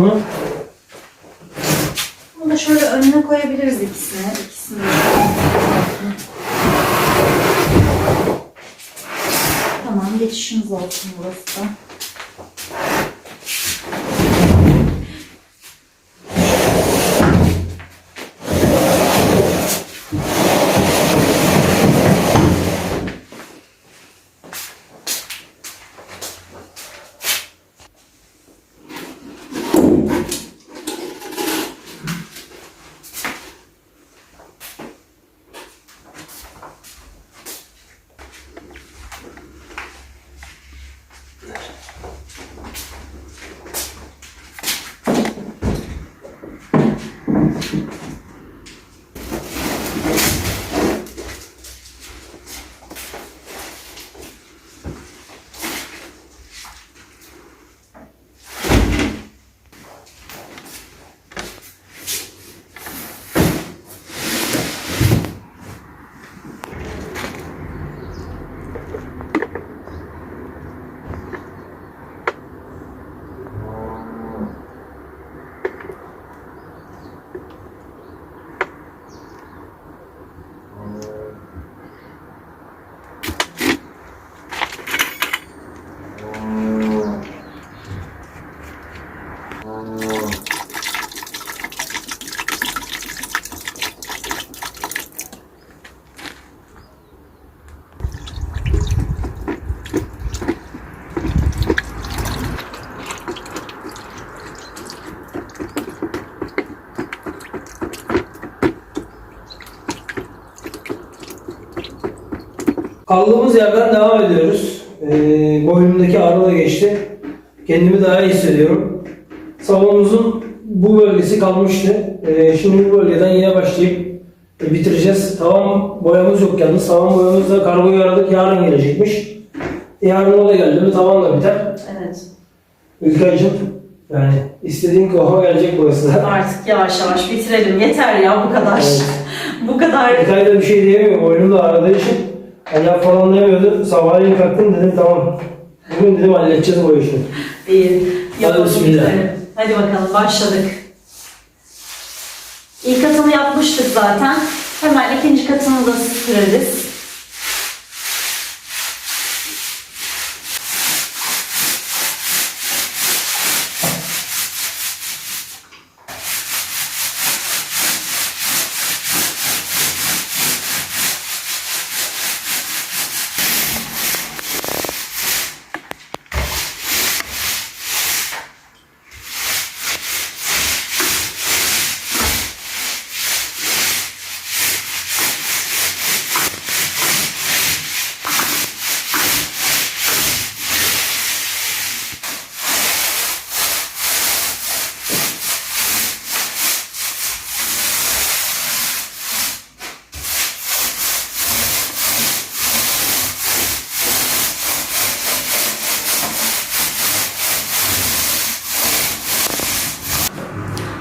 Hı? Bunu da şöyle önüne koyabiliriz ikisini. ikisini. Tamam geçişimiz olsun burası da. Kaldığımız yerden devam ediyoruz. Ee, boynumdaki ağrı da geçti. Kendimi daha iyi hissediyorum. Bölgesi kalmıştı. Ee, şimdi bu bölgeden yine başlayıp e, bitireceğiz. Tavan boyamız yok yalnız. Tavan boyamız da kargoyu aradık. Yarın gelecekmiş. Yarın o da geldi mi tavan da biter. Evet. Ülkacığım yani istediğin kıvama gelecek burası da. Artık yavaş yavaş bitirelim. Yeter ya bu kadar. Evet. bu kadar. Da bir şey diyemiyor. Boynum da ağrıdığı için. Ayak falan demiyordu. Sabahleyin kalktım dedim tamam. Bugün dedim halledeceğiz bu işi. İyi. Yapalım bismillah. Hadi bakalım başladık. İlk katını yapmıştık zaten. Hemen ikinci katını da süreriz.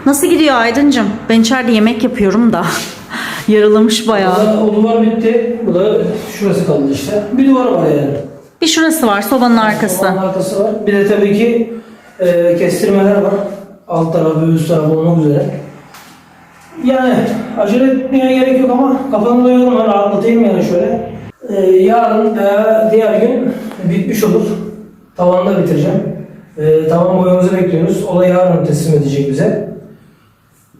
Nasıl gidiyor Aydıncım? Ben içeride yemek yapıyorum da. Yaralamış bayağı. o duvar bitti. Bu da şurası kaldı işte. Bir duvar var yani. Bir şurası var sobanın arkası. Sobanın arkası var. Bir de tabii ki e, kestirmeler var. Alt tarafı, üst tarafı olmak üzere. Yani acele etmeye gerek yok ama kafanı da yorma, rahatlatayım yani şöyle. E, yarın veya diğer gün bitmiş olur. Tavanda bitireceğim. E, tavan boyamızı bekliyoruz. O da yarın teslim edecek bize.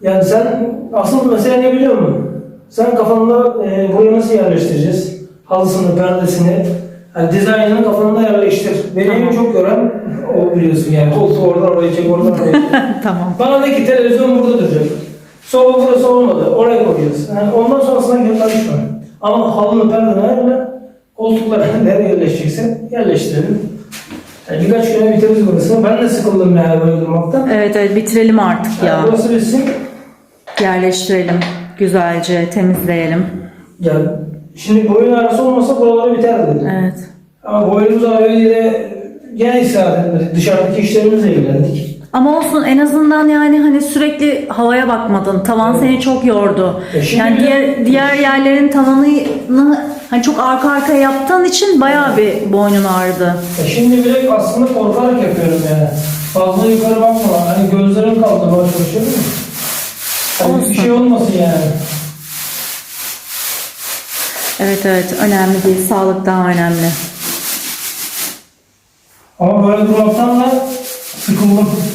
Yani sen asıl mesele ne biliyor musun? Sen kafanda e, burayı nasıl yerleştireceğiz? Halısını, perdesini, hani dizaynını kafanda yerleştir. Beni en çok gören o biliyorsun yani. Koltuğu oradan oraya çek, oradan oraya çek. Tamam. Bana de ki televizyon burada duracak. Soba burası olmadı. Oraya koyacağız. Yani ondan sonrasına gel karışma. Ama halını perdeni ayarla. Koltukları nereye yerleşeceksin? Yerleştirelim. Yani birkaç güne bitiririz burası. Ben de sıkıldım yani böyle durmaktan. Evet evet bitirelim artık Yani ya. burası bitsin. Yerleştirelim. Güzelce temizleyelim. Ya şimdi boyun arası olmasa buraları biterdi. Evet. Ama boynumuz ağrıyor diye gene istirahat etmedik. Dışarıdaki işlerimizle ilgilendik. Ama olsun en azından yani hani sürekli havaya bakmadın. Tavan seni çok yordu. E yani diğer diğer yerlerin tavanını hani çok arka arkaya yaptığın için bayağı bir boynun ağrıdı. E şimdi bile aslında korkarak yapıyorum yani. Fazla yukarı bakma. Hani gözlerim kaldı baş başa değil mi? Hani bir şey olmasın yani. Evet evet önemli değil. Sağlık daha önemli. Ama böyle durmaktan da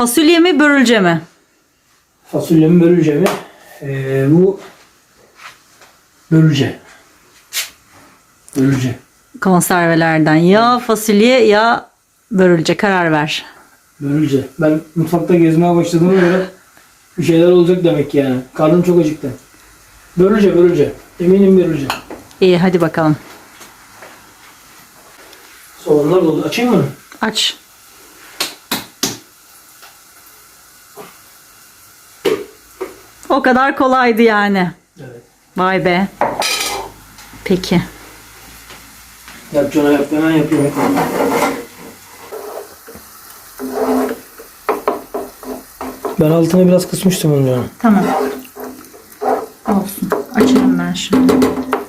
Fasulye mi börülce mi? Fasulyemi böleceğimi. Ee, bu bölüce. Bölüce. Konservelerden ya fasulye ya börülce karar ver. Bölüce. Ben mutfakta gezmeye başladığıma göre bir şeyler olacak demek ki yani. Karnım çok acıktı. Bölüce bölüce. Eminim bölüce. İyi hadi bakalım. Soğanlar dolu. Açayım mı? Aç. O kadar kolaydı yani. Evet. Vay be. Peki. Yapacağına yap. Hemen yapayım. Ben altına biraz kısmıştım canım. Tamam. Olsun. Açarım ben şimdi.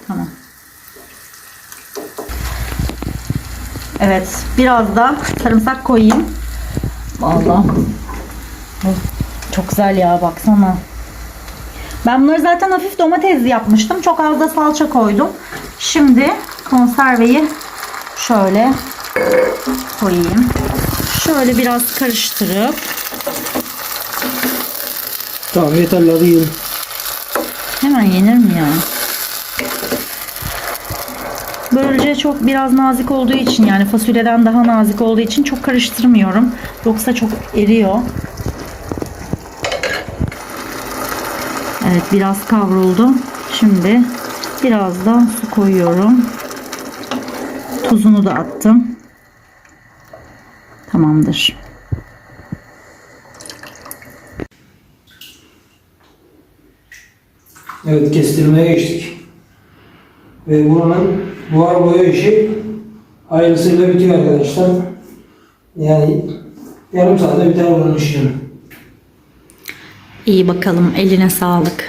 Tamam. Evet. Biraz da sarımsak koyayım. Vallahi. Oh, Çok güzel ya baksana. Ben bunları zaten hafif domatesli yapmıştım. Çok az da salça koydum. Şimdi konserveyi şöyle koyayım. Şöyle biraz karıştırıp Tamam yeterli hadi yiyelim. Hemen yenir mi ya? Börülce çok biraz nazik olduğu için yani fasulyeden daha nazik olduğu için çok karıştırmıyorum. Yoksa çok eriyor. Evet biraz kavruldu. Şimdi biraz da su koyuyorum. Tuzunu da attım. Tamamdır. Evet kestirmeye geçtik. Ve buranın buhar boya işi hayırlısıyla bitiyor arkadaşlar. Yani yarım saatte biter bunun işlemi. İyi bakalım eline sağlık.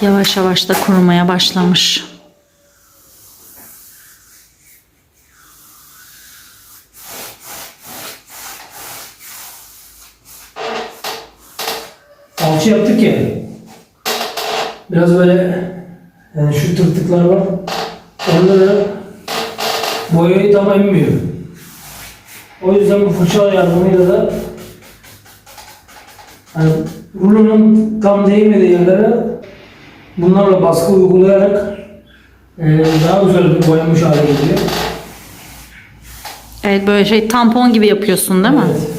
Yavaş yavaş da kurumaya başlamış. Alçı yaptık ya. Biraz böyle yani şu tırtıklar var. Orada da boyayı tam emmiyor. O yüzden bu fırça yardımıyla da hani rulonun tam değmediği yerlere bunlarla baskı uygulayarak e, daha güzel bir boyanmış hale geliyor. Evet böyle şey tampon gibi yapıyorsun değil mi? Evet.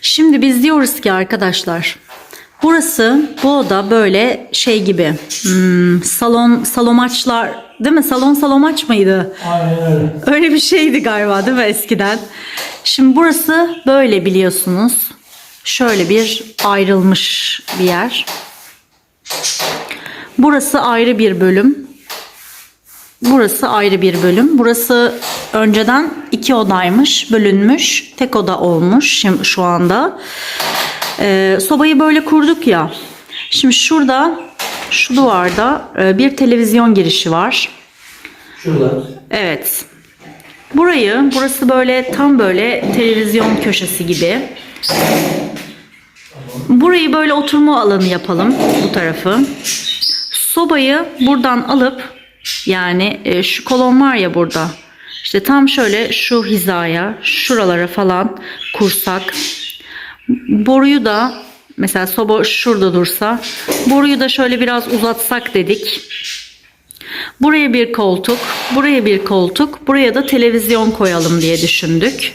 Şimdi biz diyoruz ki arkadaşlar burası bu oda böyle şey gibi hmm, salon salomaçlar değil mi? Salon salomaç mıydı? Aynen öyle. Öyle bir şeydi galiba değil mi eskiden? Şimdi burası böyle biliyorsunuz. Şöyle bir ayrılmış bir yer. Burası ayrı bir bölüm. Burası ayrı bir bölüm. Burası önceden iki odaymış, bölünmüş, tek oda olmuş şimdi şu anda. Ee, sobayı böyle kurduk ya. Şimdi şurada, şu duvarda e, bir televizyon girişi var. Şurada. Evet. Burayı, burası böyle tam böyle televizyon köşesi gibi. Burayı böyle oturma alanı yapalım bu tarafı. Sobayı buradan alıp yani e, şu kolon var ya burada. İşte tam şöyle şu hizaya, şuralara falan kursak. Boruyu da mesela soba şurada dursa, boruyu da şöyle biraz uzatsak dedik. Buraya bir koltuk, buraya bir koltuk, buraya da televizyon koyalım diye düşündük.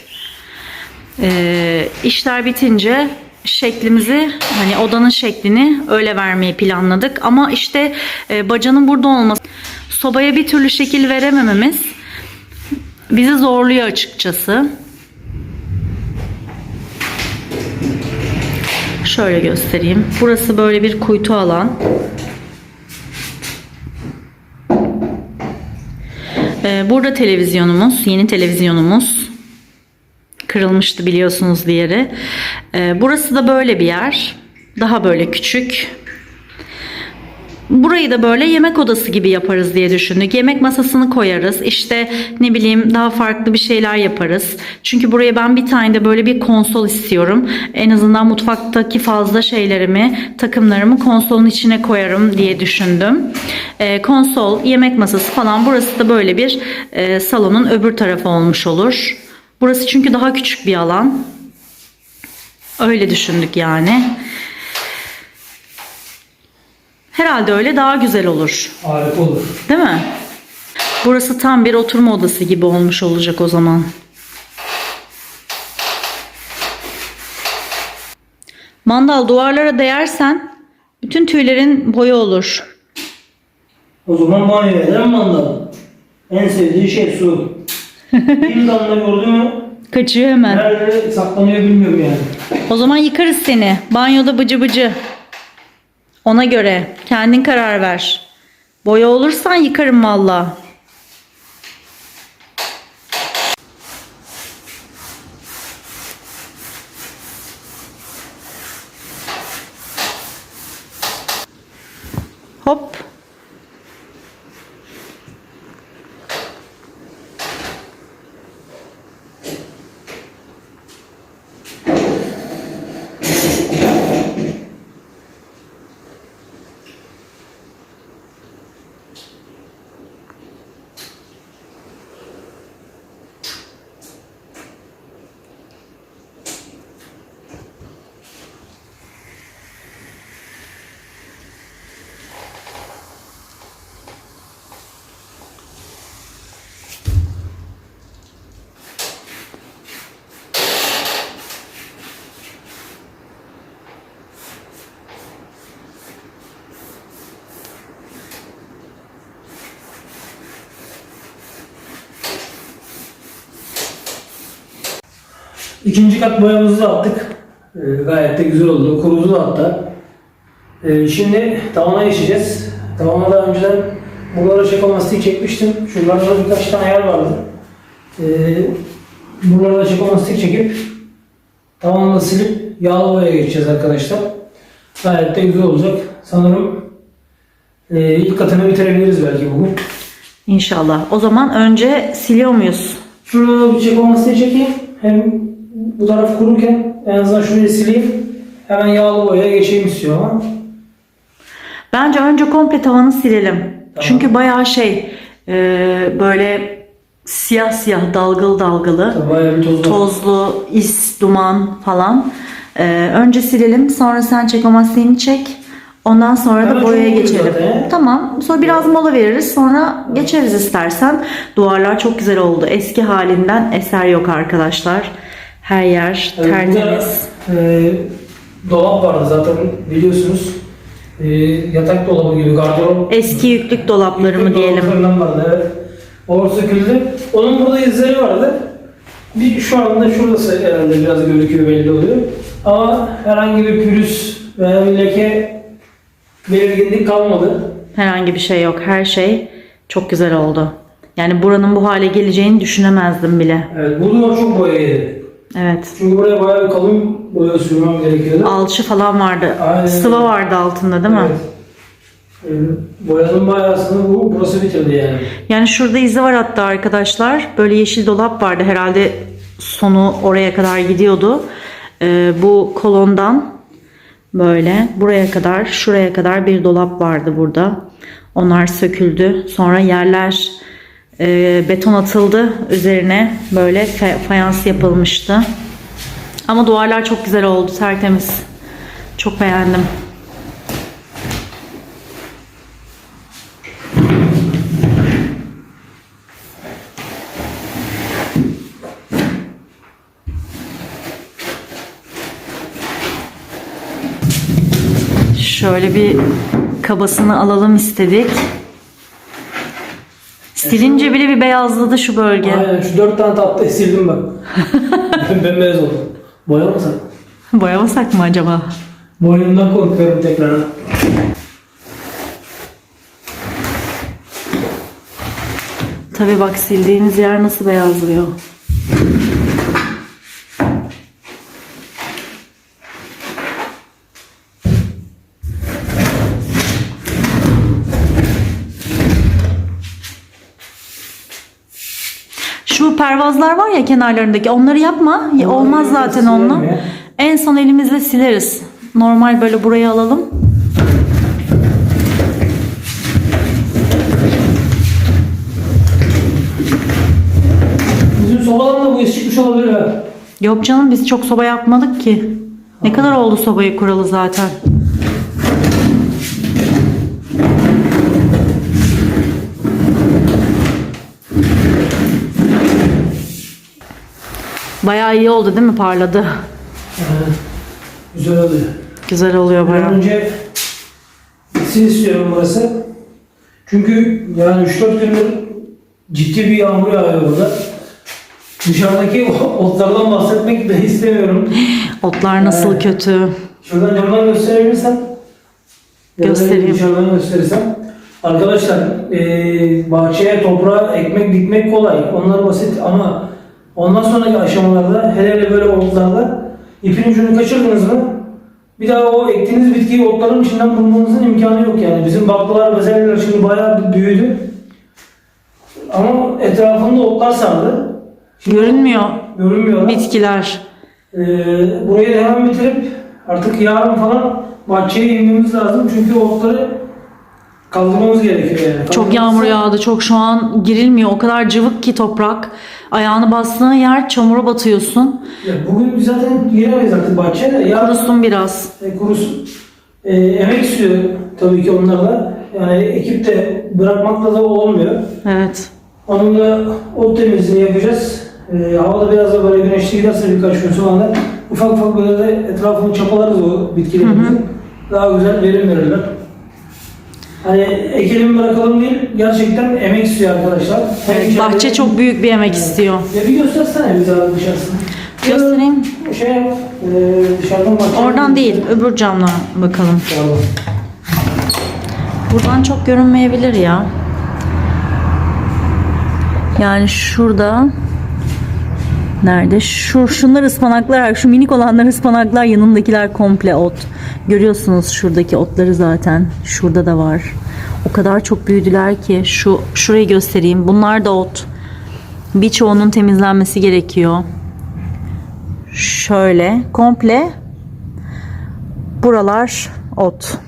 Ee, işler bitince şeklimizi hani odanın şeklini öyle vermeyi planladık. Ama işte e, bacanın burada olması, sobaya bir türlü şekil veremememiz bizi zorluyor açıkçası. Şöyle göstereyim. Burası böyle bir kuytu alan. Ee, burada televizyonumuz, yeni televizyonumuz kırılmıştı biliyorsunuz diğeri. Ee, burası da böyle bir yer. Daha böyle küçük. Burayı da böyle yemek odası gibi yaparız diye düşündük. Yemek masasını koyarız. İşte ne bileyim daha farklı bir şeyler yaparız. Çünkü buraya ben bir tane de böyle bir konsol istiyorum. En azından mutfaktaki fazla şeylerimi, takımlarımı konsolun içine koyarım diye düşündüm. Ee, konsol, yemek masası falan burası da böyle bir e, salonun öbür tarafı olmuş olur. Burası çünkü daha küçük bir alan. Öyle düşündük yani. Herhalde öyle daha güzel olur. Harika olur. Değil mi? Burası tam bir oturma odası gibi olmuş olacak o zaman. Mandal duvarlara değersen bütün tüylerin boyu olur. O zaman banyo eder mandal. En sevdiği şey su. bir damla gördü mü Kaçıyor hemen. nerede saklanıyor bilmiyorum yani. O zaman yıkarız seni. Banyoda bıcı bıcı. Ona göre kendin karar ver. Boya olursan yıkarım valla. Hop. İkinci kat boyamızı da attık. Ee, gayet de güzel oldu. Kurudu da hatta. Ee, şimdi tavana geçeceğiz. Tavana da önceden buralara çekomastik çekmiştim. Şuralarda da birkaç tane yer vardı. Ee, buralara çekomastik çekip tavanı da silip yağlı boyaya geçeceğiz arkadaşlar. Gayet de güzel olacak. Sanırım e, ilk katını bitirebiliriz belki bugün. İnşallah. O zaman önce siliyor muyuz? Şurada bir çekomastik çekeyim. Hem bu taraf kururken en azından şurayı sileyim. Hemen yağlı boyaya geçeyim istiyorum. Bence önce komple tavanı silelim. Çünkü bayağı şey e, böyle siyah siyah dalgalı dalgalı. Tabii Bayağı bir toz var. Tozlu, is, duman falan. Ee, önce silelim. Sonra sen çek o maskeyi çek. Ondan sonra Hemen da boyaya geçelim. Tamam. Sonra biraz mola veririz. Sonra geçeriz istersen. Duvarlar çok güzel oldu. Eski halinden eser yok arkadaşlar. Her yer tertemiz. burada, e, dolap vardı zaten biliyorsunuz. E, yatak dolabı gibi gardırop. Eski yüklük dolapları mı Yüklük diyelim. dolaplarından vardı evet. O söküldü. Onun burada izleri vardı. Bir şu anda şurası herhalde biraz gözüküyor belli oluyor. Ama herhangi bir pürüz veya bir leke belirginlik kalmadı. Herhangi bir şey yok. Her şey çok güzel oldu. Yani buranın bu hale geleceğini düşünemezdim bile. Evet, bu duvar çok boya yedi. Evet. Çünkü buraya bayağı bir kalın boya sürmem gerekiyordu. Alçı falan vardı. Aynen. Sıva vardı altında değil mi? Evet. Boyanın bayağı aslında bu, burası bitirdi yani. Yani şurada izi var hatta arkadaşlar. Böyle yeşil dolap vardı. Herhalde sonu oraya kadar gidiyordu. Ee, bu kolondan böyle buraya kadar şuraya kadar bir dolap vardı burada. Onlar söküldü. Sonra yerler e, beton atıldı. Üzerine böyle fa- fayans yapılmıştı. Ama duvarlar çok güzel oldu. Tertemiz. Çok beğendim. Şöyle bir kabasını alalım istedik. Silince bile bir beyazladı şu bölge. Aynen şu dört tane tatlı sildim bak. Bembeyaz oldu. Boyamasak. Boyamasak mı acaba? Boynumdan korkuyorum tekrar. Tabii bak sildiğiniz yer nasıl beyazlıyor. Şu pervazlar var ya kenarlarındaki onları yapma. Ya Onları Olmaz zaten onunla. En son elimizle sileriz. Normal böyle buraya alalım. Bizim sobadan da bu iş çıkmış olabilir ha. Yok canım biz çok soba yapmadık ki. Ne kadar oldu sobayı kuralı zaten. Bayağı iyi oldu değil mi? Parladı. Evet. Güzel oluyor. Güzel oluyor bayağı. önce bitsin istiyorum burası. Çünkü yani 3-4 gündür ciddi bir yağmur yağıyor burada. Dışarıdaki otlardan bahsetmek de istemiyorum. Otlar nasıl Evet. kötü. Şuradan camdan gösterebilirsem. Göstereyim. Dışarıdan gösterirsem. Arkadaşlar eee bahçeye toprağa ekmek dikmek kolay. Onlar basit ama ondan sonraki aşamalarda hele hele böyle otlarda ipin ucunu kaçırdınız mı bir daha o ektiğiniz bitkiyi otların içinden bulmanızın imkanı yok yani. Bizim baklalar bezelyeler şimdi bayağı büyüdü. Ama etrafında otlar sardı. Şimdi Görünmüyor Görünmüyor. bitkiler. Ee, burayı hemen bitirip artık yarın falan bahçeye inmemiz lazım çünkü otları kaldırmamız gerekiyor yani. Çok yağmur yağdı. Çok şu an girilmiyor. O kadar cıvık ki toprak. Ayağını bastığın yer çamura batıyorsun. Ya bugün zaten giremeyiz artık bahçeye de. Yarın Kurusun biraz. e, kurusun. E, emek istiyor tabii ki onlar da. Yani ekip de bırakmakla da olmuyor. Evet. Onun da ot temizliğini yapacağız. E, hava da biraz da böyle güneşli giderse birkaç gün sonra da ufak ufak böyle de etrafını çapalarız o bitkilerimizin. Daha güzel verim verirler. Hani ekelim bırakalım değil, gerçekten emek istiyor arkadaşlar. Evet, içeride- bahçe çok büyük bir emek istiyor. Ya bir göstersene bize abi dışarısını. Göstereyim. Şey e, dışarıdan bak. Oradan değil, öbür camdan bakalım. Pardon. Buradan çok görünmeyebilir ya. Yani şurada Nerede? Şu, şunlar ıspanaklar, şu minik olanlar ıspanaklar, yanındakiler komple ot. Görüyorsunuz şuradaki otları zaten. Şurada da var. O kadar çok büyüdüler ki şu şurayı göstereyim. Bunlar da ot. Birçoğunun temizlenmesi gerekiyor. Şöyle komple buralar ot.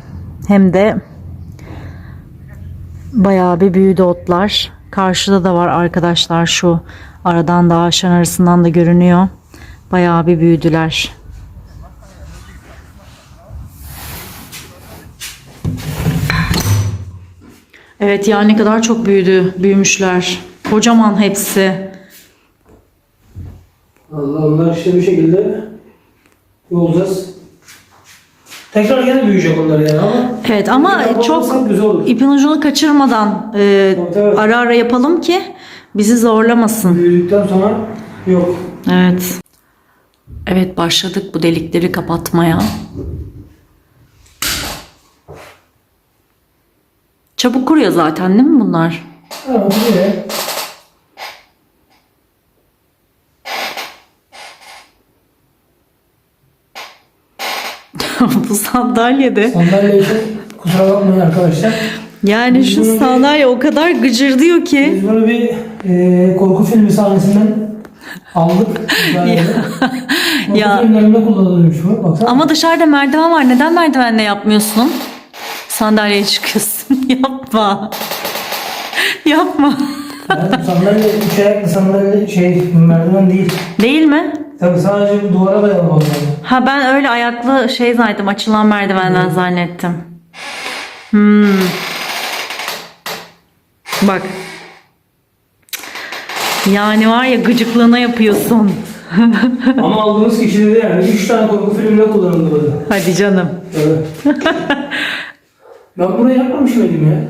Hem de Bayağı bir büyüdü otlar. Karşıda da var arkadaşlar şu aradan da ağaçların arasından da görünüyor. Bayağı bir büyüdüler. Evet ya ne kadar çok büyüdü, büyümüşler. Kocaman hepsi. Allah onlar işte bir şekilde yolacağız. Tekrar gene büyüyecek onlar yani ama Evet ama çok ipin ucunu kaçırmadan e, Tabii, tabii. ara ara yapalım ki bizi zorlamasın. büyüdükten sonra yok. Evet. Evet başladık bu delikleri kapatmaya. Çabuk kuruyor zaten değil mi bunlar? Böyle. bu sandalyede. Sandalye için kusura bakmayın arkadaşlar. Yani Biz şu bunu bir- sandalye o kadar gıcırdıyor ki. Biz bunu bir e, korku filmi sahnesinden aldık. Korku Ya. filmlerinde kullanılmış bu. Baksana. Ama dışarıda merdiven var. Neden merdivenle yapmıyorsun? Sandalyeye çıkıyorsun. Yapma. Yapma. Yani sandalye üç ayaklı sandalye şey merdiven değil. Değil mi? Tabii sadece bir duvara dayalı yani. Ha ben öyle ayaklı şey zannettim. Açılan merdivenden zannettim. Hmm. Bak. Yani var ya gıcıklığına yapıyorsun. Ama aldığımız kişi dedi yani üç tane korku filminde kullanıldı böyle. Hadi canım. Evet. ben burayı yapmamış mıydım ya?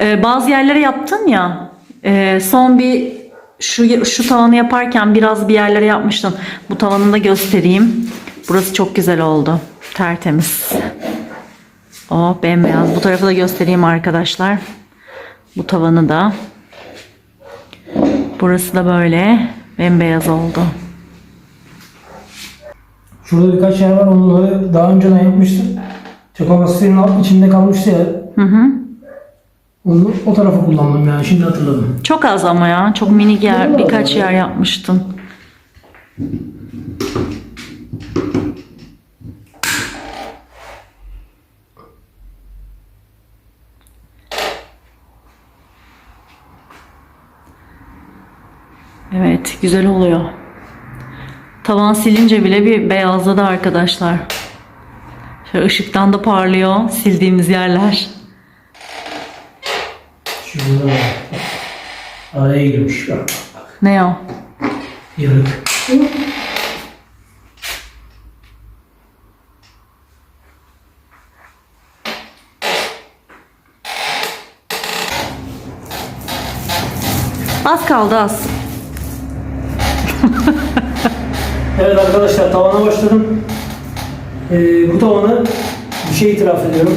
Ee, bazı yerlere yaptın ya. e, son bir şu şu tavanı yaparken biraz bir yerlere yapmıştın. Bu tavanını da göstereyim. Burası çok güzel oldu. Tertemiz. O bembeyaz. Bu tarafı da göstereyim arkadaşlar. Bu tavanı da. Burası da böyle bembeyaz oldu. Şurada birkaç yer var onları daha önceden yapmıştım. Çekobasının alt içinde kalmıştı ya. Hı hı. Onu o tarafa kullandım yani şimdi hatırladım. Çok az ama ya. Çok minik yer, birkaç yer yapmıştın. Evet, güzel oluyor. Tavan silince bile bir beyazladı arkadaşlar. Şöyle ışıktan da parlıyor sildiğimiz yerler. Şurada. Araya girmiş bak. Ne o? Yarık. Az kaldı az. Evet arkadaşlar tavana başladım. Ee, bu tavanı bir şey itiraf ediyorum.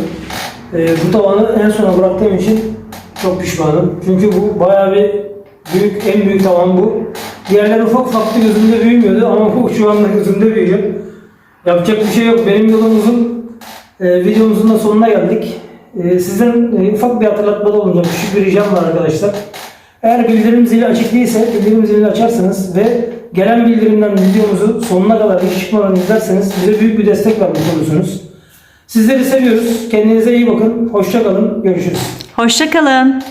Ee, bu tavanı en sona bıraktığım için çok pişmanım. Çünkü bu bayağı bir büyük, en büyük tavan bu. Diğerler ufak ufaktı gözümde büyümüyordu ama bu şu anda gözümde büyüyor. Yapacak bir şey yok. Benim yolumuzun, e, videomuzun da sonuna geldik. E, sizden e, ufak bir hatırlatmada olacak. Küçük bir ricam var arkadaşlar. Eğer bildirim zili açık değilse bildirim zilini açarsanız ve gelen bildirimden videomuzu sonuna kadar çıkmadan izlerseniz bize büyük bir destek vermiş olursunuz. Sizleri seviyoruz. Kendinize iyi bakın. Hoşça kalın. Görüşürüz. Hoşçakalın.